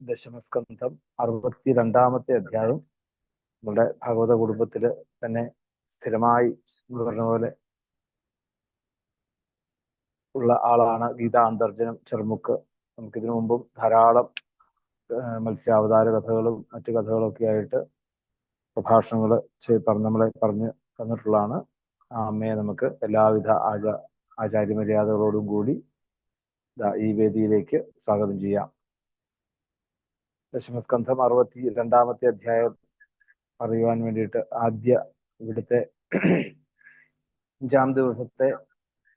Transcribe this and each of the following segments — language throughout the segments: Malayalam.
ദശമസ്കന്ധം അറുപത്തിരണ്ടാമത്തെ അധ്യായം. നമ്മുടെ ഭാഗവത കുടുംബത്തിൽ തന്നെ സ്ഥിരമായി നമ്മൾ പറഞ്ഞ പോലെ ഉള്ള ആളാണ് ഗീതാ അന്തർജനം ചെറുമുക്ക്. നമുക്കിതിനു മുമ്പും ധാരാളം മത്സ്യാവതാര കഥകളും മറ്റു കഥകളും ഒക്കെ ആയിട്ട് പ്രഭാഷണങ്ങൾ പറഞ്ഞ് നമ്മളെ പറഞ്ഞ് തന്നിട്ടുള്ളതാണ്. ആ അമ്മയെ നമുക്ക് എല്ലാവിധ ആചാ ആചാര്യ മര്യാദകളോടും കൂടി ഈ വേദിയിലേക്ക് സ്വാഗതം ചെയ്യാം. ദശമസ്കന്ധം അറുപത്തി രണ്ടാമത്തെ അധ്യായം അറിയുവാൻ വേണ്ടിയിട്ട് ആദ്യ ഇവിടുത്തെ അഞ്ചാം ദിവസത്തെ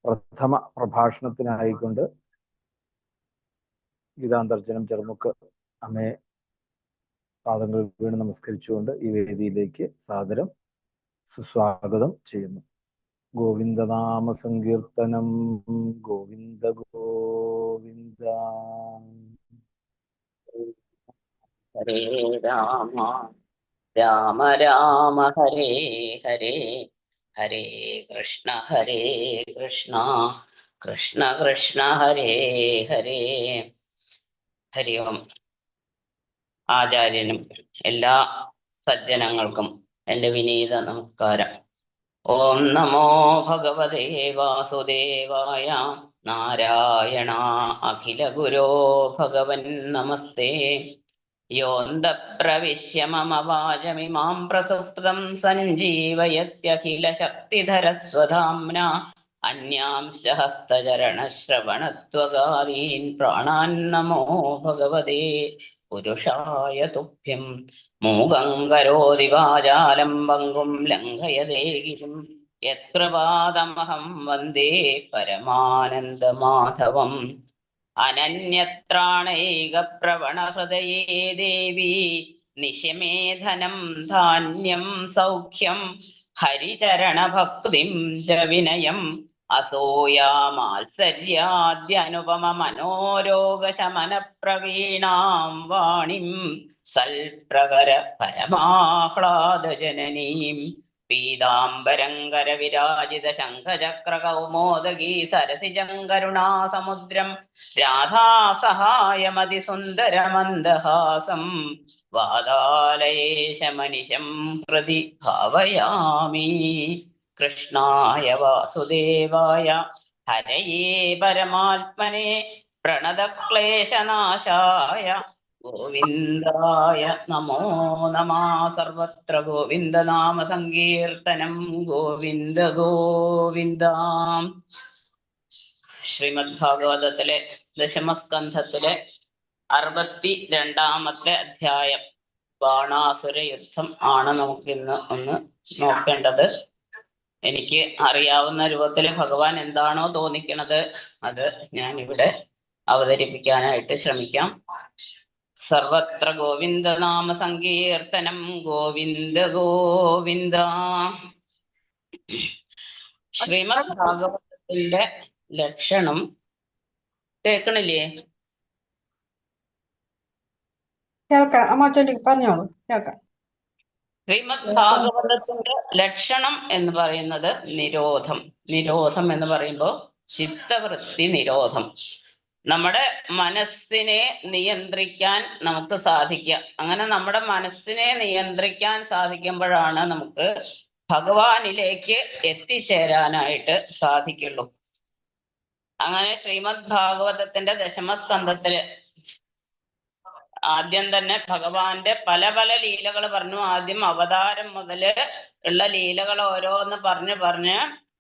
പ്രഥമ പ്രഭാഷണത്തിനായിക്കൊണ്ട് ഗീതാന്തർജനം ചെറുമുക്ക് അമ്മയെ പാദങ്ങൾ വീണ് നമസ്കരിച്ചുകൊണ്ട് ഈ വേദിയിലേക്ക് സാദരം സുസ്വാഗതം ചെയ്യുന്നു. ഗോവിന്ദനാമ സങ്കീർത്തനം. ഗോവിന്ദ ഗോവിന്ദ. ഹരേ രാമ. രാമ രാമ ഹരേ ഹരേ. ഹരേ കൃഷ്ണ ഹരേ കൃഷ്ണ. കൃഷ്ണ കൃഷ്ണ ഹരേ ഹരേ. ഹരി ഓം. ആചാര്യനും എല്ലാ സജ്ജനങ്ങൾക്കും എന്റെ വിനീത നമസ്കാരം. ഓം നമോ ഭഗവതേ വാസുദേവായ നാരായണ അഖില ഗുരോ ഭഗവൻ നമസ്തേ. യോന്തപ്രവിശ്യ മമ വാചമിമാം പ്രസുപ്തം സഞ്ജീവയത്യഖില ശക്തിധരസ്വധാംന അന്യാംശ്ച ഹസ്തചരണശ്രവണത്വകാരീൻ പ്രാണാൻ നമോ ഭഗവതേ. പുരുഷായ തുഭ്യം മൂകം കരോതി വാചാലം പങ്കും ലംഘയതേ ഗിരിം. യത്കൃപാദമഹം വന്ദേ പരമാനന്ദമാധവം അനന്യത്രാണൈകപ്രവണഹൃദയേ ദേവി നിശമേധനം ധാന്യം സൗഖ്യം ഹരിചരണഭക്തിം ച വിനയം അസൂയാമാത്സര്യാദ്യനുപമ മനോരോഗശമന പ്രവീണാം വാണിം സൽപ്രകര പരമാഹ്ലാദജനനീം പീതാംബരങ്കര വിരാജിത ശംഖചക്ര കൗമോദഗീ സരസിജം കരുണാസമുദ്രം രാധാസഹായമതി സുന്ദരമന്ദഹാസം വാതാലയേശമനിശം ഹൃദി ഭാവയാമി കൃഷ്ണായ വാസുദേവായ ഹരയേ പരമാത്മനെ പ്രണതക്ലേശനാശായ. ഗോവിന്ദായ നമോ നമ. സർവത്ര ഗോവിന്ദ നാമ സങ്കീർത്തനം. ഗോവിന്ദ ഗോവിന്ദ. ശ്രീമദ് ഭാഗവതത്തിലെ ദശമസ്കന്ധത്തിലെ അറുപത്തി രണ്ടാമത്തെ അധ്യായം. ബാണാസുര യുദ്ധം ആണ് നമുക്ക് ഇന്ന് ഒന്ന് നോക്കേണ്ടത്. എനിക്ക് അറിയാവുന്ന രൂപത്തിൽ ഭഗവാൻ എന്താണോ തോന്നിക്കണത് അത് ഞാൻ ഇവിടെ അവതരിപ്പിക്കാനായിട്ട് ശ്രമിക്കാം. സർവത്ര ഗോവിന്ദ നാമ സങ്കീർത്തനം ഗോവിന്ദ ഗോവിന്ദ. ശ്രീമദ് ഭാഗവതത്തിന്റെ ലക്ഷണം കേൾക്കണില്ലേ? കേൾക്കാം. അമ്മ ചൊല്ലി പറഞ്ഞോളൂ. കേൾക്കാം. ശ്രീമദ് ഭാഗവതത്തിന്റെ ലക്ഷണം എന്ന് പറയുന്നത് നിരോധം. നിരോധം എന്ന് പറയുമ്പോൾ ചിത്തവൃത്തി നിരോധം. നമ്മുടെ മനസ്സിനെ നിയന്ത്രിക്കാൻ നമുക്ക് സാധിക്കുക. അങ്ങനെ നമ്മുടെ മനസ്സിനെ നിയന്ത്രിക്കാൻ സാധിക്കുമ്പോഴാണ് നമുക്ക് ഭഗവാനിലേക്ക് എത്തിച്ചേരാനായിട്ട് സാധിക്കുള്ളൂ. അങ്ങനെ ശ്രീമദ് ഭാഗവതത്തിന്റെ ദശമസ്കന്ധത്തിൽ ആദ്യം തന്നെ ഭഗവാന്റെ പല പല ലീലകൾ പറഞ്ഞു. ആദ്യം അവതാരം മുതൽ ഉള്ള ലീലകൾ ഓരോന്ന് പറഞ്ഞ് പറഞ്ഞ്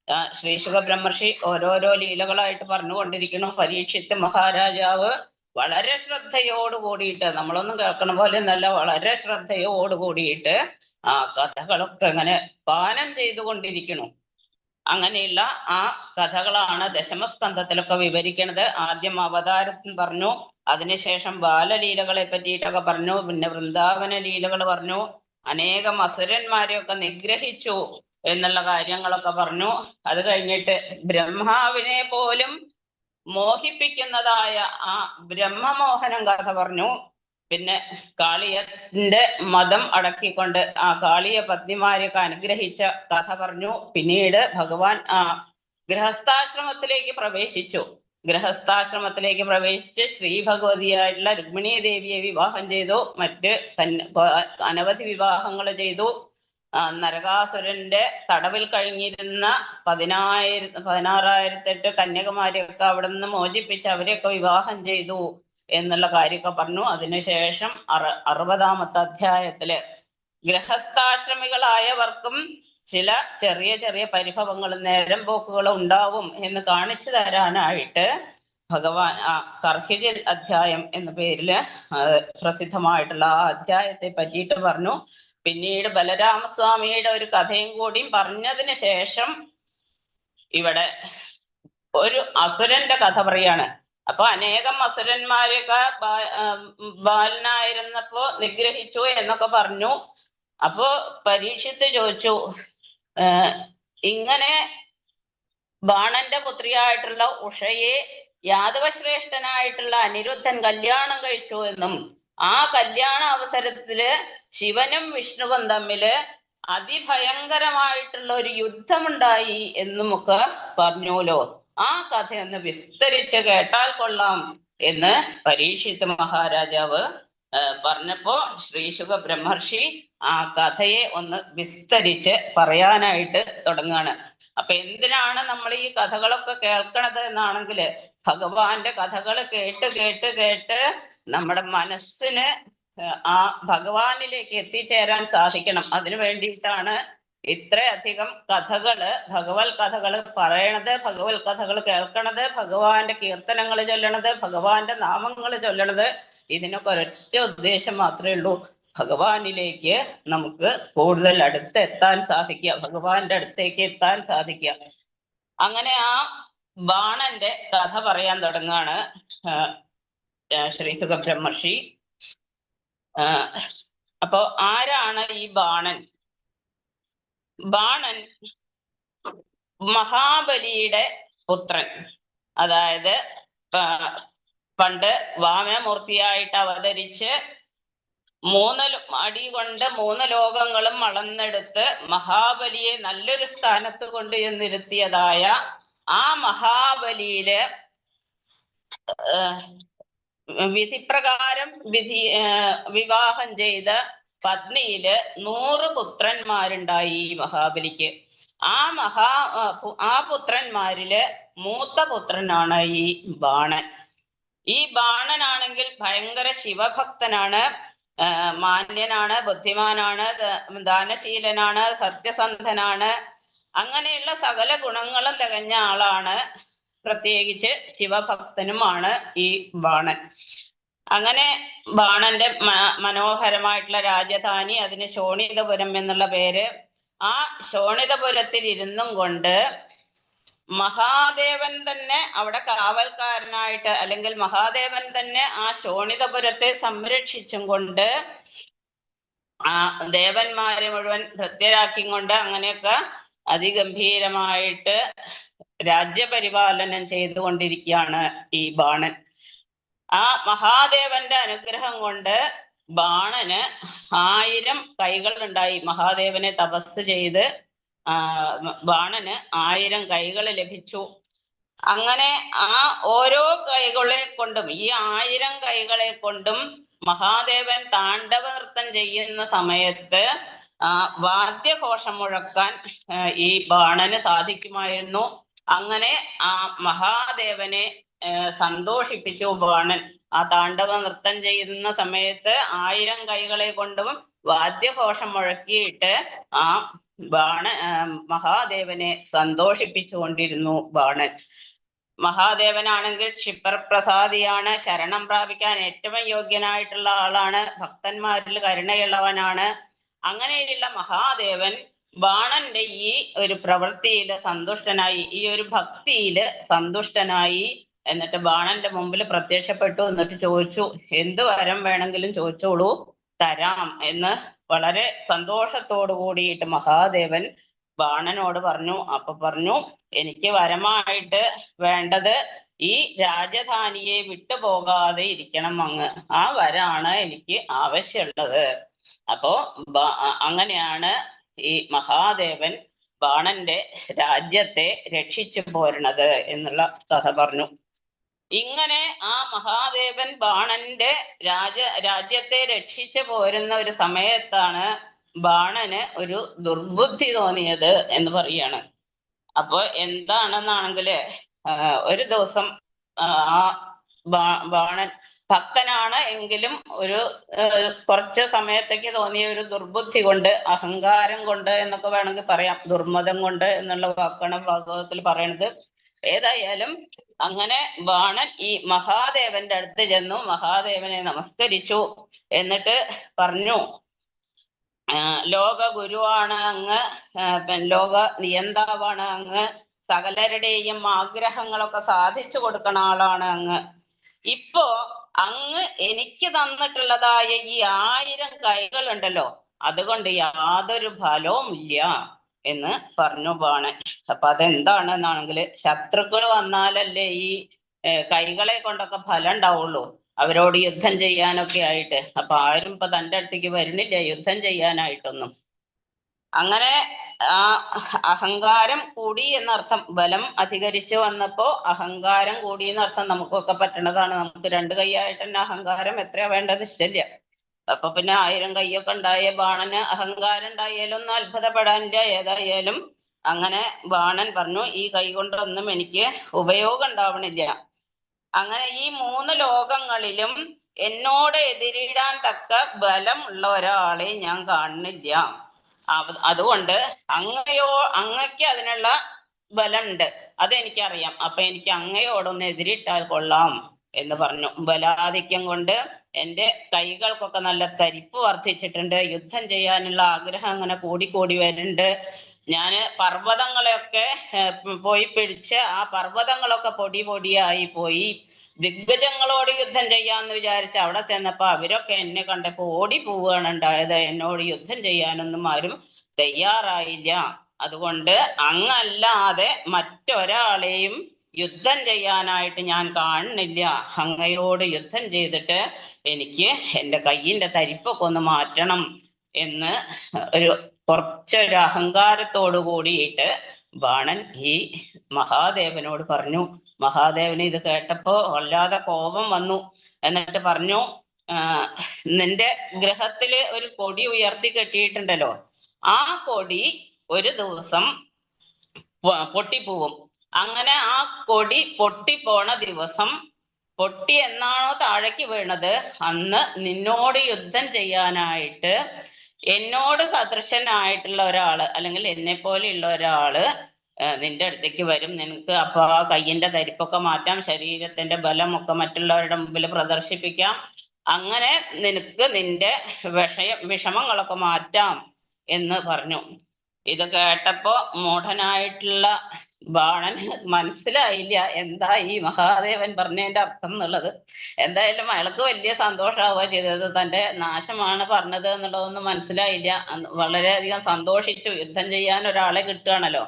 ശ്രീ ബ്രഹ്മർഷി ഓരോരോ ലീലകളായിട്ട് പറഞ്ഞുകൊണ്ടിരിക്കുന്നു. പരീക്ഷിത്ത് മഹാരാജാവ് വളരെ ശ്രദ്ധയോട് കൂടിയിട്ട് നമ്മളൊന്നും കേൾക്കണ പോലെ നല്ല വളരെ ശ്രദ്ധയോട് കൂടിയിട്ട് ആ കഥകളൊക്കെ ഇങ്ങനെ പാനം ചെയ്തുകൊണ്ടിരിക്കുന്നു. അങ്ങനെയുള്ള ആ കഥകളാണ് ദശമസ്കന്ധത്തിലൊക്കെ വിവരിക്കണത്. ആദ്യം അവതാരത്തിൽ പറഞ്ഞു അതിനുശേഷം ബാലലീലകളെ പറ്റിയിട്ടൊക്കെ പറഞ്ഞു പിന്നെ വൃന്ദാവന ലീലകൾ പറഞ്ഞു. അനേകം അസുരന്മാരെയൊക്കെ നിഗ്രഹിച്ചു. എന്നുള്ള കാര്യങ്ങളൊക്കെ പറഞ്ഞു. അത് കഴിഞ്ഞിട്ട് ബ്രഹ്മാവിനെ പോലും മോഹിപ്പിക്കുന്നതായ ആ ബ്രഹ്മമോഹനം കഥ പറഞ്ഞു. പിന്നെ കാളിയത്തിന്റെ മതം അടക്കിക്കൊണ്ട് ആ കാളിയ പത്നിമാരെയൊക്കെ അനുഗ്രഹിച്ച കഥ പറഞ്ഞു. പിന്നീട് ഭഗവാൻ ആ ഗൃഹസ്ഥാശ്രമത്തിലേക്ക് പ്രവേശിച്ചു. ഗൃഹസ്ഥാശ്രമത്തിലേക്ക് പ്രവേശിച്ച് ശ്രീ ഭഗവതിയായിട്ടുള്ള രുക്മിണി ദേവിയെ വിവാഹം ചെയ്തു. മറ്റ് അനവധി വിവാഹങ്ങൾ ചെയ്തു. നരകാസുരന്റെ തടവിൽ കഴിഞ്ഞിരുന്ന പതിനായിര പതിനാറായിരത്തെട്ട് കന്യാകുമാരിയൊക്കെ അവിടെ നിന്ന് മോചിപ്പിച്ച് അവരെയൊക്കെ വിവാഹം ചെയ്തു എന്നുള്ള കാര്യമൊക്കെ പറഞ്ഞു. അതിനുശേഷം അറ അറുപതാമത്തെ അധ്യായത്തിൽ ഗൃഹസ്ഥാശ്രമികളായവർക്കും ചില ചെറിയ ചെറിയ പരിഭവങ്ങളും നേരം പോക്കുകളും ഉണ്ടാവും എന്ന് കാണിച്ചു തരാനായിട്ട് ഭഗവാൻ ആ കർഹിജിൽ അധ്യായം എന്ന പേരിൽ പ്രസിദ്ധമായിട്ടുള്ള ആ അധ്യായത്തെ പറ്റിയിട്ട് പറഞ്ഞു. പിന്നീട് ബലരാമസ്വാമിയുടെ ഒരു കഥയും കൂടിയും പറഞ്ഞതിന് ശേഷം ഇവിടെ ഒരു അസുരന്റെ കഥ പറയാണ്. അപ്പൊ അനേകം ആം, ബാലനായിരുന്നപ്പോ നിഗ്രഹിച്ചു എന്നൊക്കെ പറഞ്ഞു. അപ്പോ പരീക്ഷിത്ത് ചോദിച്ചു "ഏഹ്, ഇങ്ങനെ ബാണന്റെ പുത്രിയായിട്ടുള്ള ഉഷയെ യാദവശ്രേഷ്ഠനായിട്ടുള്ള അനിരുദ്ധൻ കല്യാണം കഴിച്ചു എന്നും ആ കല്യാണ അവസരത്തിൽ ശിവനും വിഷ്ണുവും തമ്മിൽ അതിഭയങ്കരമായിട്ടുള്ള ഒരു യുദ്ധമുണ്ടായി എന്നുമൊക്കെ പറഞ്ഞോലോ ആ കഥ കഥയൊന്ന് വിസ്തരിച്ച് കേട്ടാൽ കൊള്ളാം എന്ന് പരീക്ഷിത് മഹാരാജാവ് പറഞ്ഞപ്പോ ശ്രീശുഖ ബ്രഹ്മർഷി ആ കഥയെ ഒന്ന് വിസ്തരിച്ച് പറയാനായിട്ട് തുടങ്ങാണ്. അപ്പൊ എന്തിനാണ് നമ്മൾ ഈ കഥകളൊക്കെ കേൾക്കണത് എന്നാണെങ്കിൽ ഭഗവാന്റെ കഥകൾ കേട്ട് കേട്ട് കേട്ട് നമ്മുടെ മനസ്സിന് ആ ഭഗവാനിലേക്ക് എത്തിച്ചേരാൻ സാധിക്കണം. അതിനു വേണ്ടിയിട്ടാണ് ഇത്രയധികം കഥകൾ ഭഗവത് കഥകൾ പറയണത് ഭഗവത് കഥകൾ കേൾക്കണത് ഭഗവാന്റെ കീർത്തനങ്ങൾ ചൊല്ലണത് ഭഗവാന്റെ നാമങ്ങൾ ചൊല്ലണത്. ഇതിനൊക്കെ ഒരൊറ്റ ഉദ്ദേശം മാത്രമേ ഉള്ളൂ. ഭഗവാനിലേക്ക് നമുക്ക് കൂടുതൽ അടുത്ത് എത്താൻ സാധിക്കുക ഭഗവാന്റെ അടുത്തേക്ക് എത്താൻ സാധിക്കുക. അങ്ങനെ ആ ബാണന്റെ കഥ പറയാൻ തുടങ്ങാണ് ശ്രീ ബ്രഹ്മർഷി അപ്പോ ആരാണ് ഈ ബാണൻ? ബാണൻ മഹാബലിയുടെ പുത്രൻ. അതായത് പണ്ട് വാമനമൂർത്തിയായിട്ട് അവതരിച്ച് മൂന്ന് അടി കൊണ്ട് മൂന്ന് ലോകങ്ങളും വളർന്നെടുത്ത് മഹാബലിയെ നല്ലൊരു സ്ഥാനത്ത് കൊണ്ടുചെന്നിരുത്തിയതായ ആ മഹാബലിയിൽ വിധിപ്രകാരം വിധി വിവാഹം ചെയ്ത പത്നിയിൽ നൂറ് പുത്രന്മാരുണ്ടായി ഈ മഹാബലിക്ക്. ആ മഹാ ആ പുത്രന്മാരിൽ മൂത്ത പുത്രനാണ് ഈ ബാണൻ. ഈ ബാണനാണെങ്കിൽ ഭയങ്കര ശിവഭക്തനാണ് മാന്യനാണ് ബുദ്ധിമാനാണ് ദാനശീലനാണ് സത്യസന്ധനാണ്. അങ്ങനെയുള്ള സകല ഗുണങ്ങളും തികഞ്ഞ ആളാണ്. പ്രത്യേകിച്ച് ശിവഭക്തനുമാണ് ഈ ബാണൻ. അങ്ങനെ ബാണന്റെ മനോഹരമായിട്ടുള്ള രാജധാനി അതിന് ശോണിതപുരം എന്നുള്ള പേര്. ആ ശോണിതപുരത്തിൽ ഇരുന്നും കൊണ്ട് മഹാദേവൻ തന്നെ അവിടെ കാവൽക്കാരനായിട്ട് അല്ലെങ്കിൽ മഹാദേവൻ തന്നെ ആ ശോണിതപുരത്തെ സംരക്ഷിച്ചും കൊണ്ട് ആ ദേവന്മാരെ മുഴുവൻ ഭൃത്യരാക്കിയും കൊണ്ട് അങ്ങനെയൊക്കെ അതിഗംഭീരമായിട്ട് രാജ്യപരിപാലനം ചെയ്തുകൊണ്ടിരിക്കുകയാണ് ഈ ബാണൻ. ആ മഹാദേവന്റെ അനുഗ്രഹം കൊണ്ട് ബാണന് ആയിരം കൈകൾ ഉണ്ടായി മഹാദേവനെ തപസ് ചെയ്ത് ബാണന് ആയിരം കൈകൾ ലഭിച്ചു. അങ്ങനെ ആ ഓരോ കൈകളെ കൊണ്ടും ഈ ആയിരം കൈകളെ കൊണ്ടും മഹാദേവൻ താണ്ഡവ നൃത്തം ചെയ്യുന്ന സമയത്ത് വാദ്യഘോഷം മുഴക്കാൻ ഈ ബാണന് സാധിക്കുമായിരുന്നു. അങ്ങനെ ആ മഹാദേവനെ സന്തോഷിപ്പിച്ചു ബാണൻ ആ താണ്ഡവ നൃത്തം ചെയ്യുന്ന സമയത്ത് ആയിരം കൈകളെ കൊണ്ടും വാദ്യഘോഷം മുഴക്കിയിട്ട് ആ ബാണ മഹാദേവനെ സന്തോഷിപ്പിച്ചുകൊണ്ടിരുന്നു ബാണൻ മഹാദേവനാണെങ്കിൽ ക്ഷിപ്രപ്രസാദിയാണ് ശരണം പ്രാപിക്കാൻ ഏറ്റവും യോഗ്യനായിട്ടുള്ള ആളാണ് ഭക്തന്മാരിൽ കരുണയുള്ളവനാണ്. അങ്ങനെയുള്ള മഹാദേവൻ ബാണന്റെ ഈ ഒരു പ്രവൃത്തിയിൽ സന്തുഷ്ടനായി ഈ ഒരു ഭക്തിയിൽ സന്തുഷ്ടനായി എന്നിട്ട് ബാണന്റെ മുമ്പിൽ പ്രത്യക്ഷപ്പെട്ടു എന്നിട്ട് ചോദിച്ചു എന്ത് വരം വേണമെങ്കിലും ചോദിച്ചോളൂ തരാം എന്ന് വളരെ സന്തോഷത്തോടു കൂടിയിട്ട് മഹാദേവൻ ബാണനോട് പറഞ്ഞു. അപ്പൊ പറഞ്ഞു എനിക്ക് വരമായിട്ട് വേണ്ടത് ഈ രാജധാനിയെ വിട്ടുപോകാതെ ഇരിക്കണം അങ്ങ്. ആ വരാണ് എനിക്ക് ആവശ്യമുള്ളത്. അപ്പോ അങ്ങനെയാണ് ഈ മഹാദേവൻ ബാണന്റെ രാജ്യത്തെ രക്ഷിച്ചു പോരണത് എന്നുള്ള കഥ പറഞ്ഞു. ഇങ്ങനെ ആ മഹാദേവൻ ബാണന്റെ രാജ രാജ്യത്തെ രക്ഷിച്ചു പോരുന്ന ഒരു സമയത്താണ് ബാണന് ഒരു ദുർബുദ്ധി തോന്നിയത് എന്ന് പറയാണ്. അപ്പൊ എന്താണെന്നാണെങ്കിൽ ഒരു ദിവസം ആ ബാണൻ ഭക്തനാണ് എങ്കിലും ഒരു കുറച്ച് സമയത്തേക്ക് തോന്നിയ ഒരു ദുർബുദ്ധി കൊണ്ട് അഹങ്കാരം കൊണ്ട് എന്നൊക്കെ വേണമെങ്കിൽ പറയാം. ദുർമതം കൊണ്ട് എന്നുള്ള വാക്കാണ് ഭാഗവതത്തിൽ പറയണത്. ഏതായാലും അങ്ങനെ ബാണൻ ഈ മഹാദേവന്റെ അടുത്ത് ചെന്നു മഹാദേവനെ നമസ്കരിച്ചു എന്നിട്ട് പറഞ്ഞു ലോക ഗുരുവാണ് അങ്ങ് ലോക നിയന്താവാണ് അങ്ങ് സകലരുടെയും ആഗ്രഹങ്ങളൊക്കെ സാധിച്ചു കൊടുക്കുന്ന ആളാണ് അങ്ങ്. ഇപ്പോ അങ്ങ് എനിക്ക് തന്നിട്ടുള്ളതായ ഈ ആയിരം കൈകൾ ഉണ്ടല്ലോ അതുകൊണ്ട് യാതൊരു ഫലവും ഇല്ല എന്ന് പറഞ്ഞു പോണ് അപ്പൊ അതെന്താണെന്നാണെങ്കിൽ ശത്രുക്കൾ വന്നാലല്ലേ ഈ കൈകളെ കൊണ്ടൊക്കെ ഫലം ഉണ്ടാവുള്ളൂ. അവരോട് യുദ്ധം ചെയ്യാനൊക്കെ ആയിട്ട്. അപ്പൊ ആരും ഇപ്പൊ തന്റെ അടുത്തേക്ക് വരുന്നില്ല യുദ്ധം ചെയ്യാനായിട്ടൊന്നും. അങ്ങനെ ആ അഹങ്കാരം കൂടി എന്നർത്ഥം ബലം അധികരിച്ചു വന്നപ്പോ അഹങ്കാരം കൂടി എന്നർത്ഥം നമുക്കൊക്കെ പറ്റണതാണ്. നമുക്ക് രണ്ട് കൈയായിട്ട് തന്നെ അഹങ്കാരം എത്രയാ വേണ്ടത്? ഇഷ്ടമില്ല അപ്പൊ പിന്നെ ആയിരം കൈയൊക്കെ ഉണ്ടായ ബാണന് അഹങ്കാരം ഉണ്ടായാലും ഒന്നും അത്ഭുതപ്പെടാനില്ല. ഏതായാലും അങ്ങനെ ബാണൻ പറഞ്ഞു ഈ കൈ കൊണ്ടൊന്നും എനിക്ക് ഉപയോഗം ഉണ്ടാവണില്ല. അങ്ങനെ ഈ മൂന്ന് ലോകങ്ങളിലും എന്നോട് എതിരിടാൻ തക്ക ബലം ഉള്ള ഒരാളെ ഞാൻ കാണുന്നില്ല. അതുകൊണ്ട് അങ്ങയോ അങ്ങക്ക് അതിനുള്ള ബലമുണ്ട്. അതെനിക്കറിയാം. അപ്പൊ എനിക്ക് അങ്ങയോടൊന്ന് എതിരിട്ടാൽ കൊള്ളാം എന്ന് പറഞ്ഞു. ബലാധിക്യം കൊണ്ട് എന്റെ കൈകൾക്കൊക്കെ നല്ല തരിപ്പ് വർദ്ധിച്ചിട്ടുണ്ട്. യുദ്ധം ചെയ്യാനുള്ള ആഗ്രഹം അങ്ങനെ കൂടിക്കൂടി വരുന്നുണ്ട്. ഞാൻ പർവതങ്ങളെയൊക്കെ പോയി പിടിച്ച് ആ പർവതങ്ങളൊക്കെ പൊടി പൊടിയായി പോയി. ദിഗ്ഗജങ്ങളോട് യുദ്ധം ചെയ്യാന്ന് വിചാരിച്ച് അവിടെ ചെന്നപ്പോ അവരൊക്കെ എന്നെ കണ്ടപ്പോ ഓടി പോവുകയാണ് ഉണ്ടായത്. എന്നോട് യുദ്ധം ചെയ്യാനൊന്നും ആരും തയ്യാറായില്ല. അതുകൊണ്ട് അങ്ങല്ലാതെ മറ്റൊരാളെയും യുദ്ധം ചെയ്യാനായിട്ട് ഞാൻ കാണുന്നില്ല. അങ്ങയോട് യുദ്ധം ചെയ്തിട്ട് എനിക്ക് എന്റെ കയ്യിന്റെ തരിപ്പൊക്കെ ഒന്ന് മാറ്റണം എന്ന് ഒരു കുറച്ചൊരു അഹങ്കാരത്തോടു കൂടിയിട്ട് ബാണൻ ഈ മഹാദേവനോട് പറഞ്ഞു. മഹാദേവന് ഇത് കേട്ടപ്പോ വല്ലാതെ കോപം വന്നു. എന്നിട്ട് പറഞ്ഞു നിന്റെ ഗ്രഹത്തിൽ ഒരു കൊടി ഉയർത്തി കെട്ടിയിട്ടുണ്ടല്ലോ. ആ കൊടി ഒരു ദിവസം പൊട്ടിപ്പോവും. അങ്ങനെ ആ കൊടി പൊട്ടിപ്പോണ ദിവസം പൊട്ടി എന്നാണോ താഴേക്ക് വീണത്? അന്ന് നിന്നോട് യുദ്ധം ചെയ്യാനായിട്ട് എന്നോട് സദൃശനായിട്ടുള്ള ഒരാൾ അല്ലെങ്കിൽ എന്നെ പോലെയുള്ള ഒരാൾ നിന്റെ അടുത്തേക്ക് വരും. നിനക്ക് അപ്പൊ ആ കയ്യിന്റെ തരിപ്പൊക്കെ മാറ്റാം ശരീരത്തിന്റെ ബലമൊക്കെ മറ്റുള്ളവരുടെ മുമ്പിൽ പ്രദർശിപ്പിക്കാം. അങ്ങനെ നിനക്ക് നിന്റെ വിഷയം വിഷമങ്ങളൊക്കെ മാറ്റാം എന്ന് പറഞ്ഞു. ഇത് കേട്ടപ്പോ മൂഢനായിട്ടുള്ള ബാണൻ മനസ്സിലായില്ല. എന്താ ഈ മഹാദേവൻ പറഞ്ഞതിന്റെ അർത്ഥം എന്നുള്ളത്? എന്തായാലും അയാൾക്ക് വലിയ സന്തോഷമാവുക ചെയ്തത് തന്റെ നാശമാണ് പറഞ്ഞത് എന്നുള്ളതൊന്നും മനസ്സിലായില്ല. വളരെയധികം സന്തോഷിച്ചു. യുദ്ധം ചെയ്യാൻ ഒരാളെ കിട്ടുകയാണല്ലോ.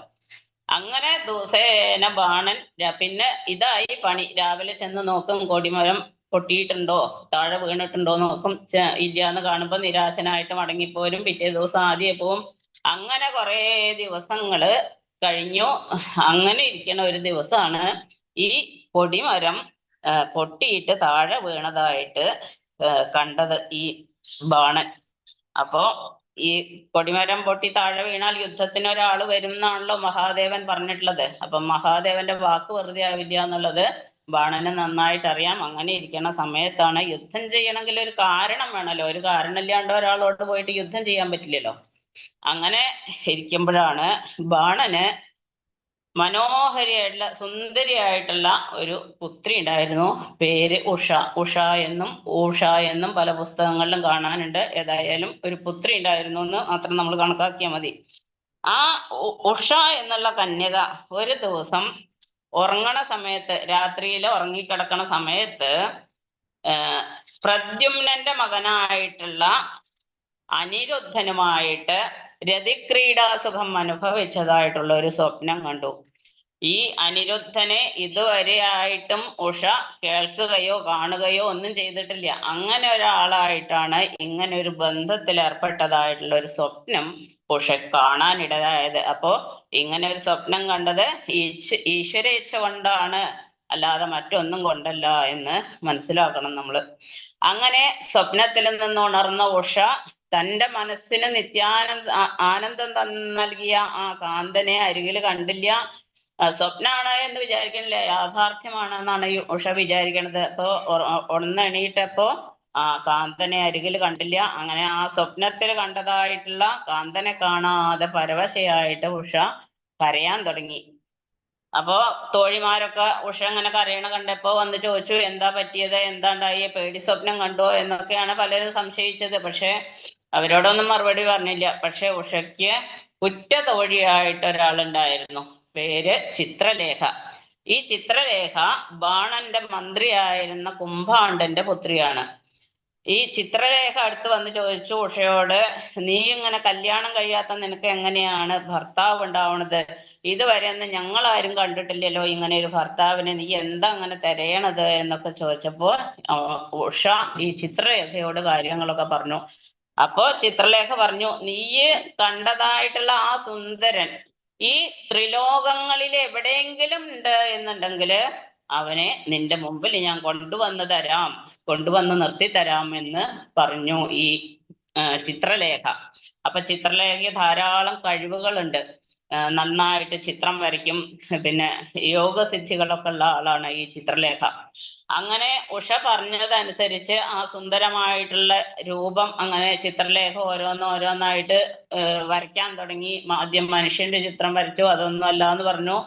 അങ്ങനെ ദിവസേന ബാണൻ പിന്നെ ഇതായി പണി. രാവിലെ ചെന്ന് നോക്കും കൊടിമരം പൊട്ടിയിട്ടുണ്ടോ? താഴെ വീണിട്ടുണ്ടോ നോക്കും. ഇല്ല എന്ന് കാണുമ്പോൾ നിരാശനായിട്ട് മടങ്ങിപ്പോരും. പിറ്റേ ദിവസം ആദ്യം പോവും. അങ്ങനെ കൊറേ ദിവസങ്ങൾ കഴിഞ്ഞു. അങ്ങനെ ഇരിക്കണ ഒരു ദിവസമാണ് ഈ പൊടിമരം പൊട്ടിയിട്ട് താഴെ വീണതായിട്ട് കണ്ടത് ഈ ബാണൻ. അപ്പോ ഈ കൊടിമരം പൊട്ടി താഴെ വീണാൽ യുദ്ധത്തിന് ഒരാൾ വരും എന്നാണല്ലോ മഹാദേവൻ പറഞ്ഞിട്ടുള്ളത്. അപ്പൊ മഹാദേവന്റെ വാക്ക് വെറുതെ ആവില്ല എന്നുള്ളത് ബാണന് നന്നായിട്ട് അറിയാം. അങ്ങനെ ഇരിക്കുന്ന സമയത്താണ് യുദ്ധം ചെയ്യണമെങ്കിൽ ഒരു കാരണം വേണമല്ലോ ഒരു കാരണമില്ലാണ്ട് ഒരാളോട് പോയിട്ട് യുദ്ധം ചെയ്യാൻ പറ്റില്ലല്ലോ. അങ്ങനെ ഇരിക്കുമ്പോഴാണ് ബാണന് മനോഹരിയായിട്ടുള്ള സുന്ദരിയായിട്ടുള്ള ഒരു പുത്രി ഉണ്ടായിരുന്നു. പേര് ഉഷ. ഉഷ എന്നും ഊഷ എന്നും പല പുസ്തകങ്ങളിലും കാണാനുണ്ട്. ഏതായാലും ഒരു പുത്രി ഉണ്ടായിരുന്നു എന്ന് മാത്രം നമ്മൾ കണക്കാക്കിയാൽ മതി. ആ ഉഷ എന്നുള്ള കന്യക ഒരു ദിവസം ഉറങ്ങണ സമയത്ത് രാത്രിയിൽ ഉറങ്ങിക്കിടക്കണ സമയത്ത് പ്രദ്യുമ്നന്റെ മകനായിട്ടുള്ള അനിരുദ്ധനുമായിട്ട് രതിക്രീഡാസുഖം അനുഭവിച്ചതായിട്ടുള്ള ഒരു സ്വപ്നം കണ്ടു. ഈ അനിരുദ്ധനെ ഇതുവരെയായിട്ടും ഉഷ കേൾക്കുകയോ കാണുകയോ ഒന്നും ചെയ്തിട്ടില്ല. അങ്ങനെ ഒരാളായിട്ടാണ് ഇങ്ങനെ ഒരു ബന്ധത്തിൽ ഏർപ്പെട്ടതായിട്ടുള്ള ഒരു സ്വപ്നം ഉഷ കാണാനിടയായത്. അപ്പോ ഇങ്ങനെ ഒരു സ്വപ്നം കണ്ടത് ഈശ്വ ഈശ്വര ഇച്ഛ കൊണ്ടാണ് അല്ലാതെ മറ്റൊന്നും കൊണ്ടല്ല എന്ന് മനസ്സിലാക്കണം നമ്മൾ അങ്ങനെ സ്വപ്നത്തിൽ നിന്ന് ഉണർന്ന ഉഷ തന്റെ മനസ്സിന് നിത്യാനന്ദ ആനന്ദം നൽകിയ ആ കാന്തനെ അരികിൽ കണ്ടില്ല. സ്വപ്നാണ് എന്ന് വിചാരിക്കണില്ല. യാഥാർത്ഥ്യമാണ് എന്നാണ് ഈ ഉഷ വിചാരിക്കണത്. അപ്പോ ഒന്നെണീട്ടപ്പോ ആ കാന്തനെ അരികിൽ കണ്ടില്ല. അങ്ങനെ ആ സ്വപ്നത്തിൽ കണ്ടതായിട്ടുള്ള കാന്തനെ കാണാതെ പരവശയായിട്ട് ഉഷ കരയാൻ തുടങ്ങി. അപ്പോ തോഴിമാരൊക്കെ ഉഷ ഇങ്ങനെ കരയണ കണ്ടപ്പോ വന്ന് ചോദിച്ചു എന്താ പറ്റിയത്? എന്താണ്ടായി? പേടി സ്വപ്നം കണ്ടോ? എന്നൊക്കെയാണ് പലരും സംശയിച്ചത്. പക്ഷെ അവരോടൊന്നും മറുപടി പറഞ്ഞില്ല. പക്ഷെ ഉഷയ്ക്ക് ഉറ്റ തോഴിയായിട്ട് ഒരാളുണ്ടായിരുന്നു പേര് ചിത്രലേഖ. ഈ ചിത്രലേഖ ബാണന്റെ മന്ത്രിയായിരുന്ന കുംഭാണ്ടന്റെ പുത്രിയാണ്. ഈ ചിത്രലേഖ അടുത്ത് വന്ന് ചോദിച്ചു ഉഷയോട് നീ ഇങ്ങനെ കല്യാണം കഴിയാത്ത നിനക്ക് എങ്ങനെയാണ് ഭർത്താവ് ഉണ്ടാവണത്? ഇതുവരെ ഒന്നും ഞങ്ങൾ ആരും കണ്ടിട്ടില്ലല്ലോ ഇങ്ങനെ ഒരു ഭർത്താവിനെ. നീ എന്താ അങ്ങനെ തിരയണത്? എന്നൊക്കെ ചോദിച്ചപ്പോ ഉഷ ഈ ചിത്രലേഖയോട് കാര്യങ്ങളൊക്കെ പറഞ്ഞു. അപ്പോ ചിത്രലേഖ പറഞ്ഞു നീ കണ്ടതായിട്ടുള്ള ആ സുന്ദരൻ ഈ ത്രിലോകങ്ങളിൽ എവിടെയെങ്കിലും ഉണ്ട് എന്നുണ്ടെങ്കിൽ അവനെ നിന്റെ മുമ്പിൽ ഞാൻ കൊണ്ടുവന്ന് തരാം കൊണ്ടുവന്ന് നിർത്തി തരാം എന്ന് പറഞ്ഞു ഈ ചിത്രലേഖ. അപ്പൊ ചിത്രലേഖ ധാരാളം കഴിവുകളുണ്ട്. നന്നായിട്ട് ചിത്രം വരയ്ക്കും. പിന്നെ യോഗ സിദ്ധികളൊക്കെ ഉള്ള ആളാണ് ഈ ചിത്രലേഖ. അങ്ങനെ ഉഷ പറഞ്ഞതനുസരിച്ച് ആ സുന്ദരമായിട്ടുള്ള രൂപം അങ്ങനെ ചിത്രലേഖ ഓരോന്ന് ഓരോന്നായിട്ട് വരയ്ക്കാൻ തുടങ്ങി. ആദ്യം മനുഷ്യന്റെ ചിത്രം വരച്ചു അതൊന്നും അല്ല എന്ന് പറഞ്ഞു.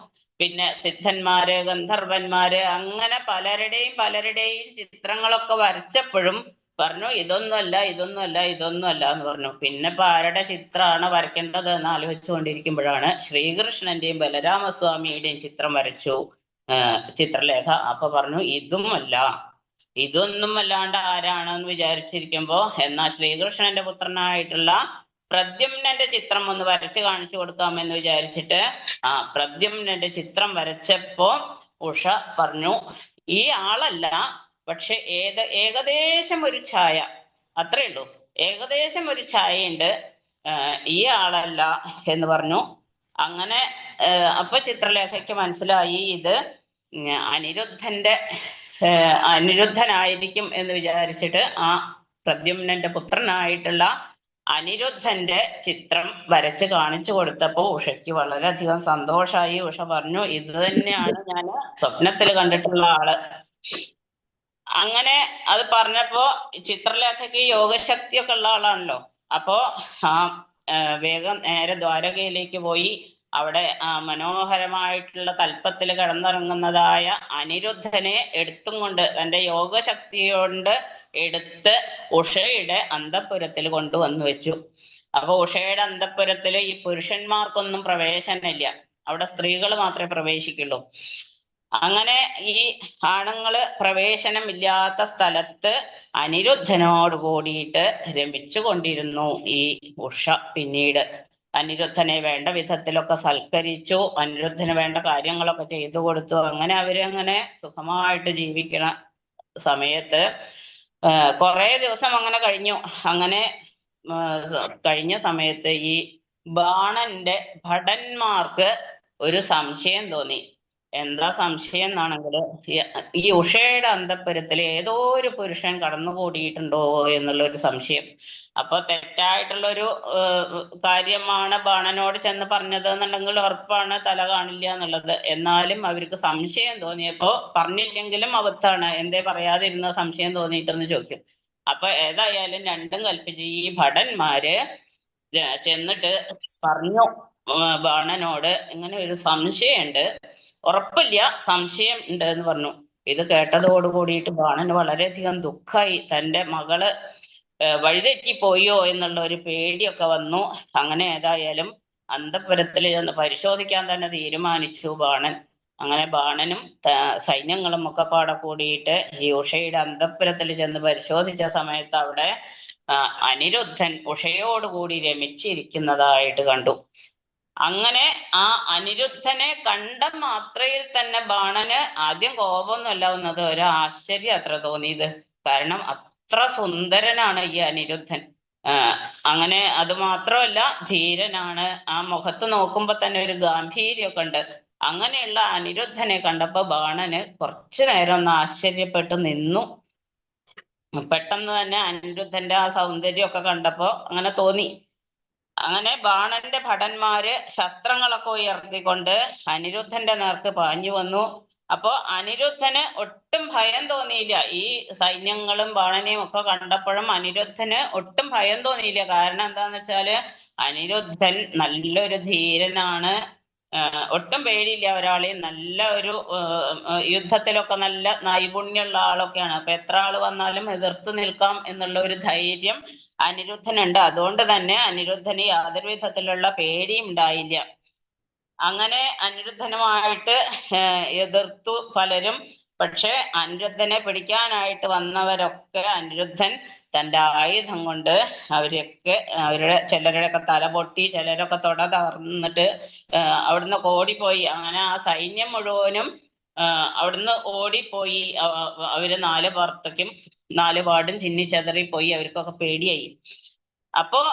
പിന്നെ സിദ്ധന്മാര് ഗന്ധർവന്മാര് അങ്ങനെ പലരുടെയും പലരുടെയും ചിത്രങ്ങളൊക്കെ വരച്ചപ്പോഴും പറഞ്ഞു ഇതൊന്നുമല്ല ഇതൊന്നുമല്ല ഇതൊന്നുമല്ല എന്ന് പറഞ്ഞു. പിന്നെ ഇപ്പൊ ആരുടെ ചിത്രമാണ് വരയ്ക്കേണ്ടത് എന്ന് ആലോചിച്ചുകൊണ്ടിരിക്കുമ്പോഴാണ് ശ്രീകൃഷ്ണന്റെയും ബലരാമസ്വാമിയുടെയും ചിത്രം വരച്ചു ചിത്രലേഖ. അപ്പൊ പറഞ്ഞു ഇതുമല്ല ഇതൊന്നും അല്ലാണ്ട് ആരാണെന്ന് വിചാരിച്ചിരിക്കുമ്പോ എന്നാ ശ്രീകൃഷ്ണന്റെ പുത്രനായിട്ടുള്ള പ്രദ്യുമ്നന്റെ ചിത്രം ഒന്ന് വരച്ച് കാണിച്ചു കൊടുക്കാമെന്ന് വിചാരിച്ചിട്ട് ആ പ്രദ്യുമ്നന്റെ ചിത്രം വരച്ചപ്പോ ഉഷ പറഞ്ഞു ഈ ആളല്ല പക്ഷെ ഏക ഏകദേശം ഒരു ഛായ. അത്രേ ഉള്ളൂ. ഏകദേശം ഒരു ഛായയുണ്ട്. ഈ ആളല്ല എന്ന് പറഞ്ഞു. അങ്ങനെ അപ്പൊ ചിത്രലേഖയ്ക്ക് മനസ്സിലായി ഇത് അനിരുദ്ധന്റെ അനിരുദ്ധനായിരിക്കും എന്ന് വിചാരിച്ചിട്ട് ആ പ്രദ്യുമ്നന്റെ പുത്രനായിട്ടുള്ള അനിരുദ്ധന്റെ ചിത്രം വരച്ച് കാണിച്ചു കൊടുത്തപ്പോ ഉഷയ്ക്ക് വളരെയധികം സന്തോഷമായി ഉഷ പറഞ്ഞു ഇത് തന്നെയാണ് ഞാൻ സ്വപ്നത്തിൽ കണ്ടിട്ടുള്ള ആൾ. അങ്ങനെ അത് പറഞ്ഞപ്പോ ചിത്രലേഖയ്ക്ക് യോഗശക്തിയൊക്കെ ഉള്ള ആളാണല്ലോ. അപ്പോ ആ വേഗം നേരെ ദ്വാരകയിലേക്ക് പോയി അവിടെ മനോഹരമായിട്ടുള്ള തൽപ്പത്തിൽ കിടന്നിറങ്ങുന്നതായ അനിരുദ്ധനെ എടുത്തും കൊണ്ട് തന്റെ യോഗശക്തി കൊണ്ട് എടുത്ത് ഉഷയുടെ അന്തപുരത്തിൽ കൊണ്ടുവന്നു വെച്ചു. അപ്പൊ ഉഷയുടെ അന്തപുരത്തിൽ ഈ പുരുഷന്മാർക്കൊന്നും പ്രവേശനമില്ല. അവിടെ സ്ത്രീകൾ മാത്രമേ പ്രവേശിക്കുള്ളൂ. അങ്ങനെ ഈ ആണുങ്ങൾ പ്രവേശനമില്ലാത്ത സ്ഥലത്ത് അനിരുദ്ധനോട് കൂടിയിട്ട് രമിച്ചു കൊണ്ടിരുന്നു ഈ ഉഷ പിന്നീട്. അനിരുദ്ധനെ വേണ്ട വിധത്തിലൊക്കെ സൽക്കരിച്ചു അനിരുദ്ധന് വേണ്ട കാര്യങ്ങളൊക്കെ ചെയ്തു കൊടുത്തു. അങ്ങനെ അവരങ്ങനെ സുഖമായിട്ട് ജീവിക്കണ സമയത്ത് കുറെ ദിവസം അങ്ങനെ കഴിഞ്ഞു. അങ്ങനെ കഴിഞ്ഞ സമയത്ത് ഈ ബാണന്റെ ഭടന്മാർക്ക് ഒരു സംശയം തോന്നി. എന്താ സംശയം എന്നാണെങ്കിൽ ഈ ഉഷയുടെ അന്തഃപുരത്തിൽ ഏതോ ഒരു പുരുഷൻ കടന്നുകൂടിയിട്ടുണ്ടോ എന്നുള്ള ഒരു സംശയം. അപ്പൊ തെറ്റായിട്ടുള്ള ഒരു കാര്യമാണ് ബാണനോട് ചെന്ന് പറഞ്ഞത് എന്നുണ്ടെങ്കിൽ ഉറപ്പാണ് തല കാണില്ല എന്നുള്ളത്. എന്നാലും അവർക്ക് സംശയം തോന്നിയപ്പോ പറഞ്ഞില്ലെങ്കിലും അബദ്ധാണ് എന്തേ പറയാതിരുന്ന സംശയം തോന്നിയിട്ടെന്ന് ചോദിക്കും. അപ്പൊ ഏതായാലും രണ്ടും കൽപ്പിച്ച് ഈ ഭടന്മാര് ചെന്നിട്ട് പറഞ്ഞു ബാണനോട് ഇങ്ങനെ ഒരു സംശയമുണ്ട്. ഉറപ്പില്ല. സംശയം ഉണ്ട് എന്ന് പറഞ്ഞു. ഇത് കേട്ടതോട് കൂടിയിട്ട് ബാണന് വളരെയധികം ദുഃഖമായി തന്റെ മകൾ വഴിതെറ്റിപ്പോയോ വഴിതെറ്റി പോയോ എന്നുള്ള ഒരു പേടിയൊക്കെ വന്നു. അങ്ങനെ ഏതായാലും അന്തപുരത്തിൽ ചെന്ന് പരിശോധിക്കാൻ തന്നെ തീരുമാനിച്ചു ബാണൻ. അങ്ങനെ ബാണനും സൈന്യങ്ങളും ഒക്കെ പാടെ കൂടിയിട്ട് ഈ ഉഷയുടെ അന്തപുരത്തിൽ ചെന്ന് പരിശോധിച്ച സമയത്ത് അവിടെ അനിരുദ്ധൻ ഉഷയോടുകൂടി രമിച്ചിരിക്കുന്നതായിട്ട് കണ്ടു. അങ്ങനെ ആ അനിരുദ്ധനെ കണ്ട മാത്രയിൽ തന്നെ ബാണന് ആദ്യം കോപമൊന്നുമല്ല വന്നത്. ഒരു ആശ്ചര്യം അത്ര തോന്നിയത്. കാരണം അത്ര സുന്ദരനാണ് ഈ അനിരുദ്ധൻ. അങ്ങനെ അത് മാത്രമല്ല ധീരനാണ്. ആ മുഖത്ത് നോക്കുമ്പോ തന്നെ ഒരു ഗാംഭീര്യമൊക്കെ ഉണ്ട്. അങ്ങനെയുള്ള അനിരുദ്ധനെ കണ്ടപ്പോ ബാണന് കുറച്ചു നേരം ഒന്ന് ആശ്ചര്യപ്പെട്ട് നിന്നു. പെട്ടെന്ന് തന്നെ അനിരുദ്ധന്റെ ആ സൗന്ദര്യമൊക്കെ കണ്ടപ്പോ അങ്ങനെ തോന്നി. അങ്ങനെ ബാണന്റെ ഭടന്മാര് ശസ്ത്രങ്ങളൊക്കെ ഉയർത്തിക്കൊണ്ട് അനിരുദ്ധന്റെ നേർക്ക് പാഞ്ഞു വന്നു. അപ്പോ അനിരുദ്ധന് ഒട്ടും ഭയം തോന്നിയില്ല. ഈ സൈന്യങ്ങളും ബാണനെയും ഒക്കെ കണ്ടപ്പോഴും അനിരുദ്ധന് ഒട്ടും ഭയം തോന്നിയില്ല. കാരണം എന്താന്ന് വെച്ചാൽ അനിരുദ്ധൻ നല്ലൊരു ധീരനാണ്. ഒട്ടും പേടിയില്ല. ഒരാളെ നല്ല ഒരു യുദ്ധത്തിലൊക്കെ നല്ല നൈപുണ്യമുള്ള ആളൊക്കെയാണ്. അപ്പൊ എത്ര ആൾ വന്നാലും എതിർത്ത് നിൽക്കാം എന്നുള്ള ഒരു ധൈര്യം അനിരുദ്ധനുണ്ട്. അതുകൊണ്ട് തന്നെ അനിരുദ്ധന് യാതൊരു വിധത്തിലുള്ള പേടിയും ഉണ്ടായില്ല. അങ്ങനെ അനിരുദ്ധനുമായിട്ട് എതിർത്തു പലരും. പക്ഷെ അനിരുദ്ധനെ പിടിക്കാനായിട്ട് വന്നവരൊക്കെ അനിരുദ്ധൻ തന്റെ ആയുധം കൊണ്ട് അവരെയൊക്കെ അവരുടെ ചിലരുടെയൊക്കെ തല പൊട്ടി ചിലരൊക്കെ തൊട തകർന്നിട്ട് അവിടുന്ന് ഓടിപ്പോയി. അങ്ങനെ ആ സൈന്യം മുഴുവനും അവിടുന്ന് ഓടിപ്പോയി. അവ- അവ- അവർ നാല് പുറത്തേക്കും നാല് പാടും ചിന്നി ചിന്നിച്ചെതറിപ്പോയി അവർക്കൊക്കെ പേടിയായി. അപ്പോ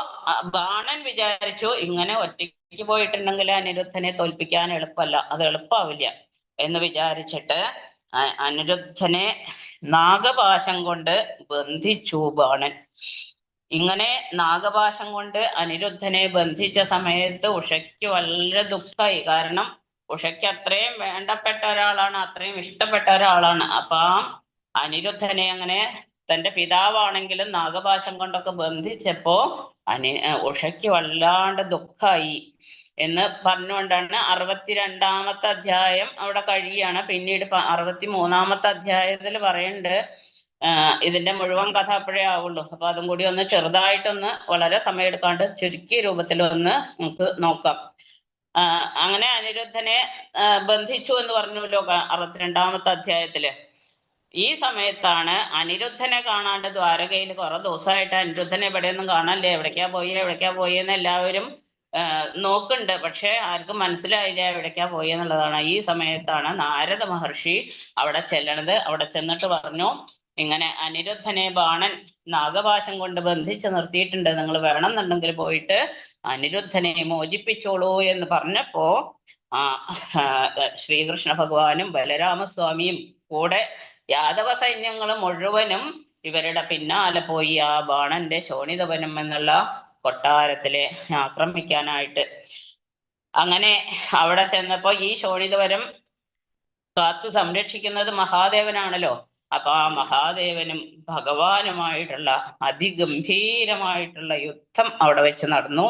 ബാണൻ വിചാരിച്ചു ഇങ്ങനെ ഒറ്റയ്ക്ക് പോയിട്ടുണ്ടെങ്കിൽ അനിരുദ്ധനെ തോൽപ്പിക്കാൻ എളുപ്പമല്ല. അത് എളുപ്പാവില്ല എന്ന് വിചാരിച്ചിട്ട് അനിരുദ്ധനെ നാഗപാശം കൊണ്ട് ബന്ധിച്ചു ബാണൻ ഇങ്ങനെ നാഗപാശം കൊണ്ട് അനിരുദ്ധനെ ബന്ധിച്ച സമയത്ത് ഉഷയ്ക്ക് വളരെ ദുഃഖമായി. കാരണം ഉഷയ്ക്ക് അത്രയും വേണ്ടപ്പെട്ട ഒരാളാണ് അത്രയും ഇഷ്ടപ്പെട്ട ഒരാളാണ്. അപ്പൊ ആ അനിരുദ്ധനെ അങ്ങനെ തന്റെ പിതാവാണെങ്കിലും നാഗപാശം കൊണ്ടൊക്കെ ബന്ധിച്ചപ്പോ അനി ഉഷയ്ക്ക് വല്ലാണ്ട് ദുഃഖമായി. എന്ന് പറഞ്ഞുകൊണ്ടാണ് അറുപത്തിരണ്ടാമത്തെ അധ്യായം അവിടെ കഴിയാണ് പിന്നീട് അറുപത്തി മൂന്നാമത്തെ അധ്യായത്തിൽ പറയുന്നുണ്ട് ഇതിന്റെ മുഴുവൻ കഥ അപ്പോഴേ ആവുള്ളൂ. അപ്പൊ അതും കൂടി ഒന്ന് ചെറുതായിട്ടൊന്ന് വളരെ സമയമെടുക്കാണ്ട് ചുരുക്കിയ രൂപത്തിൽ ഒന്ന് നമുക്ക് നോക്കാം. അങ്ങനെ അനിരുദ്ധനെ ബന്ധിച്ചു എന്ന് പറഞ്ഞല്ലോ അറുപത്തിരണ്ടാമത്തെ അധ്യായത്തിൽ. ഈ സമയത്താണ് അനിരുദ്ധനെ കാണാണ്ട് ദ്വാരകയിൽ കുറെ ദിവസമായിട്ട് അനിരുദ്ധനെ എവിടെയൊന്നും കാണാനില്ല? എവിടേക്കാ പോയി? എവിടേക്കാ പോയി എന്ന് എല്ലാവരും നോക്കുന്നുണ്ട്. പക്ഷെ ആർക്കും മനസ്സിലായില്ല എവിടേക്കാ പോയി എന്നുള്ളതാണ് ഈ സമയത്താണ് നാരദ മഹർഷി അവിടെ ചെല്ലണത്. അവിടെ ചെന്നിട്ട് പറഞ്ഞു ഇങ്ങനെ അനിരുദ്ധനെ ബാണൻ നാഗപാശം കൊണ്ട് ബന്ധിച്ച് നിർത്തിയിട്ടുണ്ട്. നിങ്ങൾ വേണമെന്നുണ്ടെങ്കിൽ പോയിട്ട് അനിരുദ്ധനെ മോചിപ്പിച്ചോളൂ എന്ന് പറഞ്ഞപ്പോ ആ ശ്രീകൃഷ്ണ ഭഗവാനും ബലരാമസ്വാമിയും കൂടെ യാദവ സൈന്യങ്ങൾ മുഴുവനും ഇവരുടെ പിന്നാലെ പോയി ആ ബാണന്റെ ശോണിതവനം എന്നുള്ള കൊട്ടാരത്തിലെ ആക്രമിക്കാനായിട്ട്. അങ്ങനെ അവിടെ ചെന്നപ്പോ ഈ ശോണിതവരം കാത്തു സംരക്ഷിക്കുന്നത് മഹാദേവനാണല്ലോ. അപ്പൊ ആ മഹാദേവനും ഭഗവാനുമായിട്ടുള്ള അതിഗംഭീരമായിട്ടുള്ള യുദ്ധം അവിടെ വെച്ച് നടന്നു.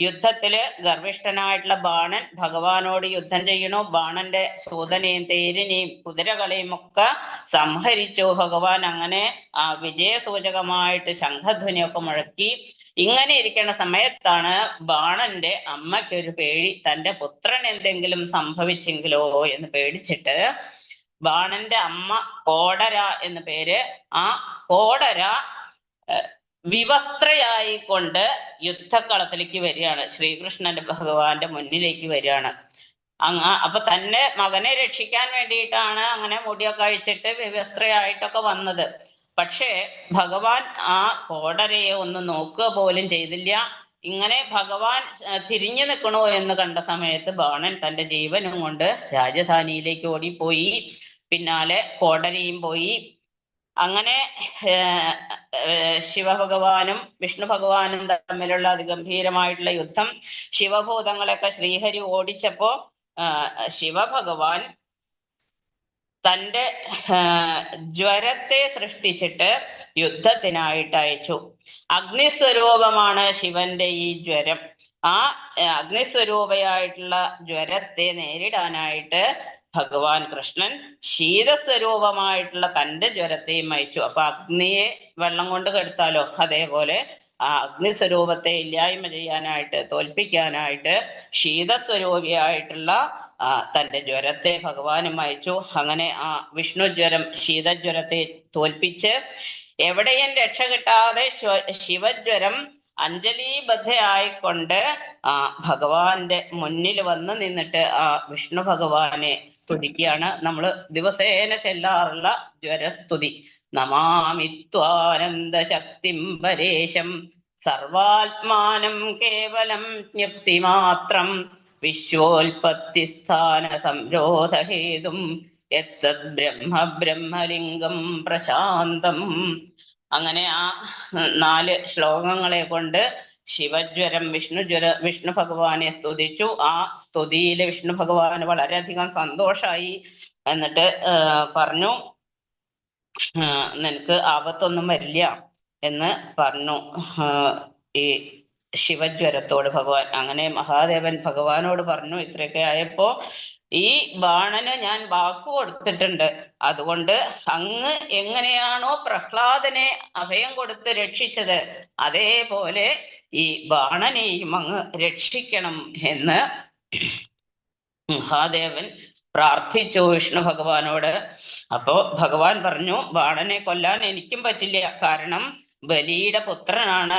യുദ്ധത്തിൽ ഗർഭിഷ്ഠനായിട്ടുള്ള ബാണൻ ഭഗവാനോട് യുദ്ധം ചെയ്യണു ബാണന്റെ സൂതനെയും തേരിനെയും കുതിരകളെയും ഒക്കെ സംഹരിച്ചു. ഭഗവാൻ അങ്ങനെ ആ വിജയസൂചകമായിട്ട് ശംഖധ്വനിയൊക്കെ മുഴക്കി. ഇങ്ങനെ ഇരിക്കുന്ന സമയത്താണ് ബാണന്റെ അമ്മയ്ക്കൊരു പേടി തന്റെ പുത്രൻ എന്തെങ്കിലും സംഭവിച്ചെങ്കിലോ എന്ന് പേടിച്ചിട്ട് ബാണന്റെ അമ്മ കോടര എന്ന പേര് ആ കോടര ഏഹ്, വിവസ്ത്രയായി കൊണ്ട് യുദ്ധക്കളത്തിലേക്ക് വരികയാണ്. ശ്രീകൃഷ്ണന്റെ ഭഗവാന്റെ മുന്നിലേക്ക് വരികയാണ്. അങ്ങ അപ്പൊ തന്നെ മകനെ രക്ഷിക്കാൻ വേണ്ടിയിട്ടാണ് അങ്ങനെ മുടിയൊക്കെ അഴിച്ചിട്ട് വിവസ്ത്രയായിട്ടൊക്കെ വന്നത്. പക്ഷേ ഭഗവാൻ ആ കോടരയെ ഒന്ന് നോക്കുക പോലും ചെയ്തില്ല. ഇങ്ങനെ ഭഗവാൻ തിരിഞ്ഞു നിൽക്കണോ എന്ന് കണ്ട സമയത്ത് ബാണൻ തന്റെ ജീവനും കൊണ്ട് രാജധാനിയിലേക്ക് ഓടിപ്പോയി. പിന്നാലെ കോടരയും പോയി. അങ്ങനെ ശിവഭഗവാനും വിഷ്ണു ഭഗവാനും തമ്മിലുള്ള അതിഗംഭീരമായിട്ടുള്ള യുദ്ധം. ശിവഭൂതങ്ങളൊക്കെ ശ്രീഹരി ഓടിച്ചപ്പോ ശിവഭഗവാൻ തന്റെ ജ്വരത്തെ സൃഷ്ടിച്ചിട്ട് യുദ്ധത്തിനായിട്ട് അയച്ചു അഗ്നിസ്വരൂപമാണ് ശിവന്റെ ഈ ജ്വരം. ആ അഗ്നിസ്വരൂപയായിട്ടുള്ള ജ്വരത്തെ നേരിടാനായിട്ട് ഭഗവാൻ കൃഷ്ണൻ ശീതസ്വരൂപമായിട്ടുള്ള തന്റെ ജ്വരത്തെയും അയച്ചു. അപ്പൊ അഗ്നിയെ വെള്ളം കൊണ്ട് കെടുത്താലോ? അതേപോലെ ആ അഗ്നിസ്വരൂപത്തെ ഇല്ലായ്മ ചെയ്യാനായിട്ട് തോൽപ്പിക്കാനായിട്ട് ശീതസ്വരൂപിയായിട്ടുള്ള തന്റെ ജ്വരത്തെ ഭഗവാനും അയച്ചു. അങ്ങനെ ആ വിഷ്ണു ജ്വരം ശീതജ്വരത്തെ തോൽപ്പിച്ച് എവിടെയും രക്ഷ കിട്ടാതെ ശിവ- ശിവജ്വരം അഞ്ജലീബദ്ധയായിക്കൊണ്ട് ആ ഭഗവാന്റെ മുന്നിൽ വന്ന് നിന്നിട്ട് ആ വിഷ്ണു ഭഗവാനെ സ്തുതിക്കുകയാണ്. നമ്മൾ ദിവസേന ചെല്ലാറുള്ള ജ്വരസ്തുതി. നമാമിത്വാനന്ദ ശക്തിം പരേശം. സർവാത്മാനം കേവലം ജ്ഞപ്തി മാത്രം വിശ്വോൽപത്തിസ്ഥാന സംരോധഹേതും എത്തത് ബ്രഹ്മ ബ്രഹ്മലിംഗം പ്രശാന്തം. അങ്ങനെ ആ നാല് ശ്ലോകങ്ങളെ കൊണ്ട് ശിവജ്വരം വിഷ്ണു ജ്വര വിഷ്ണു ഭഗവാനെ സ്തുതിച്ചു. ആ സ്തുതിയിൽ വിഷ്ണു ഭഗവാന് വളരെയധികം സന്തോഷായി എന്നിട്ട് പറഞ്ഞു നിനക്ക് ആപത്തൊന്നും വരില്ല എന്ന് പറഞ്ഞു. ഈ ശിവജ്വരത്തോട് ഭഗവാൻ അങ്ങനെ മഹാദേവൻ ഭഗവാനോട് പറഞ്ഞു ഇത്രയൊക്കെ ആയപ്പോ ഈ ബാണന് ഞാൻ വാക്കു കൊടുത്തിട്ടുണ്ട്. അതുകൊണ്ട് അങ്ങ് എങ്ങനെയാണോ പ്രഹ്ലാദനെ അഭയം കൊടുത്ത് രക്ഷിച്ചത് അതേപോലെ ഈ ബാണനെയും അങ്ങ് രക്ഷിക്കണം എന്ന് മഹാദേവൻ പ്രാർത്ഥിച്ചു വിഷ്ണു ഭഗവാനോട്. അപ്പോ ഭഗവാൻ പറഞ്ഞു ബാണനെ കൊല്ലാൻ എനിക്കും പറ്റില്ല. കാരണം ബലിയുടെ പുത്രനാണ്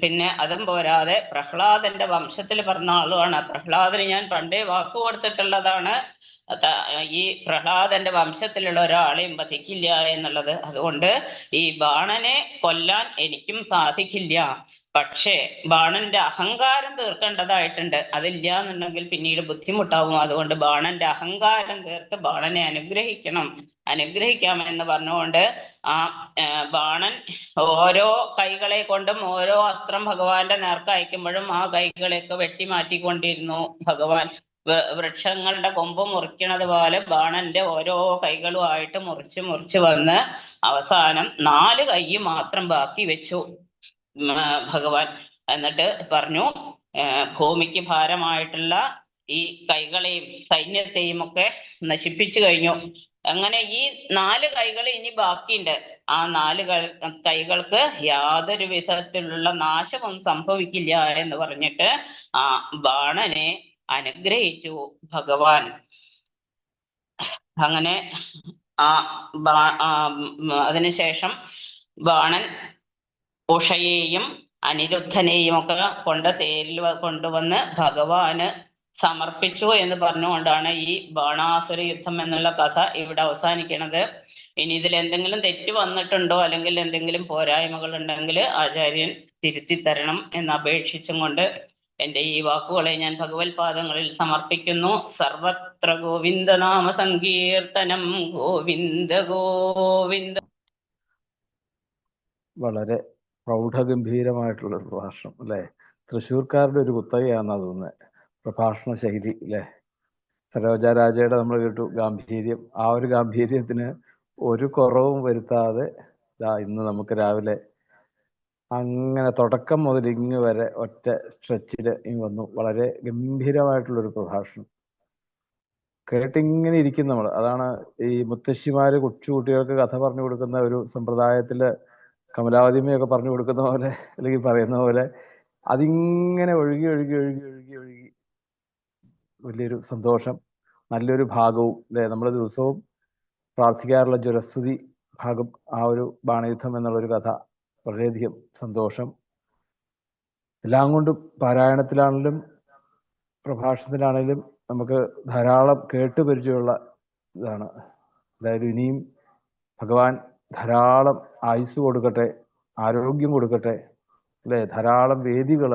പിന്നെ അതും പോരാതെ പ്രഹ്ലാദന്റെ വംശത്തിൽ പറഞ്ഞ ആളുമാണ്. പ്രഹ്ലാദന് ഞാൻ പണ്ടേ വാക്ക് കൊടുത്തിട്ടുള്ളതാണ്. ഈ പ്രഹ്ലാദന്റെ വംശത്തിലുള്ള ഒരാളെയും വധിക്കില്ല എന്നുള്ളത്. അതുകൊണ്ട് ഈ ബാണനെ കൊല്ലാൻ എനിക്കും സാധിക്കില്ല. പക്ഷേ ബാണന്റെ അഹങ്കാരം തീർക്കേണ്ടതായിട്ടുണ്ട്. അതില്ല എന്നുണ്ടെങ്കിൽ പിന്നീട് ബുദ്ധിമുട്ടാവും. അതുകൊണ്ട് ബാണന്റെ അഹങ്കാരം തീർത്ത് ബാണനെ അനുഗ്രഹിക്കണം. അനുഗ്രഹിക്കാം എന്ന് പറഞ്ഞുകൊണ്ട് ആ ബാണൻ ഓരോ കൈകളെ കൊണ്ടും ഓരോ അസ്ത്രം ഭഗവാന്റെ നേർക്ക് അയക്കുമ്പോഴും ആ കൈകളെയൊക്കെ വെട്ടി മാറ്റിക്കൊണ്ടിരുന്നു. ഭഗവാൻ വൃക്ഷങ്ങളുടെ കൊമ്പ് മുറിക്കണത് പോലെ ബാണന്റെ ഓരോ കൈകളുമായിട്ട് മുറിച്ച് മുറിച്ച് വന്ന് അവസാനം നാല് കൈ മാത്രം ബാക്കി വെച്ചു. ഭഗവാൻ എന്നിട്ട് പറഞ്ഞു ഭൂമിക്ക് ഭാരമായിട്ടുള്ള ഈ കൈകളെയും സൈന്യത്തെയും ഒക്കെ നശിപ്പിച്ചു കഴിഞ്ഞു. അങ്ങനെ ഈ നാല് കൈകൾ ഇനി ബാക്കിയുണ്ട്. ആ നാല് കൈകൾക്ക് യാതൊരു വിധത്തിലുള്ള നാശവും സംഭവിക്കില്ല എന്ന് പറഞ്ഞിട്ട് ആ ബാണനെ അനുഗ്രഹിച്ചു ഭഗവാൻ. അങ്ങനെ ആ അതിനുശേഷം ബാണൻ ഉഷയെയും അനിരുദ്ധനെയും ഒക്കെ കൊണ്ട് തേരിൽ കൊണ്ടുവന്ന് ഭഗവാന് സമർപ്പിച്ചു എന്ന് പറഞ്ഞുകൊണ്ടാണ് ഈ ബാണാസുര യുദ്ധം എന്നുള്ള കഥ ഇവിടെ അവസാനിക്കുന്നത് ഇനി ഇതിൽ എന്തെങ്കിലും തെറ്റ് വന്നിട്ടുണ്ടോ? അല്ലെങ്കിൽ എന്തെങ്കിലും പോരായ്മകൾ ഉണ്ടെങ്കിൽ ആചാര്യൻ തിരുത്തി തരണം എന്ന് അപേക്ഷിച്ചും കൊണ്ട് എന്റെ ഈ വാക്കുകളെ ഞാൻ ഭഗവത് പാദങ്ങളിൽ സമർപ്പിക്കുന്നു. സർവത്ര ഗോവിന്ദനാമ സങ്കീർത്തനം. ഗോവിന്ദ ഗോവിന്ദ. വളരെ പ്രൗഢഗംഭീരമായിട്ടുള്ള ഒരു പ്രഭാഷണം അല്ലേ? തൃശ്ശൂർക്കാരുടെ ഒരു കുത്തകയാണെന്നാ തോന്നുന്നത് പ്രഭാഷണ ശൈലി അല്ലേ? സരോജ രാജയുടെ നമ്മൾ കേട്ടു ഗാംഭീര്യം. ആ ഒരു ഗാംഭീര്യത്തിന് ഒരു കുറവും വരുത്താതെ ഇന്ന് നമുക്ക് രാവിലെ അങ്ങനെ തുടക്കം മുതൽ ഇങ്ങ് വരെ ഒറ്റ സ്ട്രെച്ചിൽ ഇങ്ങ് വന്നു. വളരെ ഗംഭീരമായിട്ടുള്ള ഒരു പ്രഭാഷണം. കേട്ടിങ്ങനെ ഇരിക്കും നമ്മൾ അതാണ് ഈ മുത്തശ്ശിമാര് കൊച്ചുകുട്ടികൾക്ക് കഥ പറഞ്ഞു കൊടുക്കുന്ന ഒരു സമ്പ്രദായത്തിൽ കമലാവതിമയൊക്കെ പറഞ്ഞു കൊടുക്കുന്ന പോലെ അല്ലെങ്കിൽ പറയുന്ന പോലെ അതിങ്ങനെ ഒഴുകി ഒഴുകി ഒഴുകി ഒഴുകി ഒഴുകി. വലിയൊരു സന്തോഷം നല്ലൊരു ഭാഗവും അല്ലെ? നമ്മൾ ദിവസവും പ്രാർത്ഥിക്കാറുള്ള ജ്വലസ്തുതി ഭാഗം ആ ഒരു ബാണയുദ്ധം എന്നുള്ളൊരു കഥ വളരെയധികം സന്തോഷം. എല്ലാം കൊണ്ടും പാരായണത്തിലാണെങ്കിലും പ്രഭാഷണത്തിലാണെങ്കിലും നമുക്ക് ധാരാളം കേട്ട് പരിചയമുള്ള ഇതാണ്. അതായത് ഇനിയും ഭഗവാൻ ധാരാളം ആയുസ് കൊടുക്കട്ടെ ആരോഗ്യം കൊടുക്കട്ടെ അല്ലേ? ധാരാളം വേദികൾ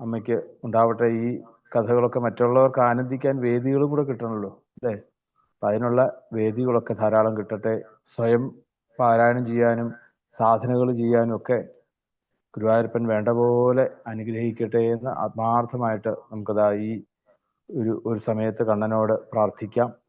അമ്മയ്ക്ക് ഉണ്ടാവട്ടെ. ഈ കഥകളൊക്കെ മറ്റുള്ളവർക്ക് ആനന്ദിക്കാൻ വേദികളും കൂടെ കിട്ടണമല്ലോ അല്ലേ? അതിനുള്ള വേദികളൊക്കെ ധാരാളം കിട്ടട്ടെ. സ്വയം പാരായണം ചെയ്യാനും സാധനകൾ ചെയ്യാനും ഒക്കെ ഗുരുവായൂരപ്പൻ വേണ്ട പോലെ അനുഗ്രഹിക്കട്ടെ എന്ന് ആത്മാർത്ഥമായിട്ട് നമുക്കതാ ഈ ഒരു ഒരു സമയത്ത് കണ്ണനോട് പ്രാർത്ഥിക്കാം.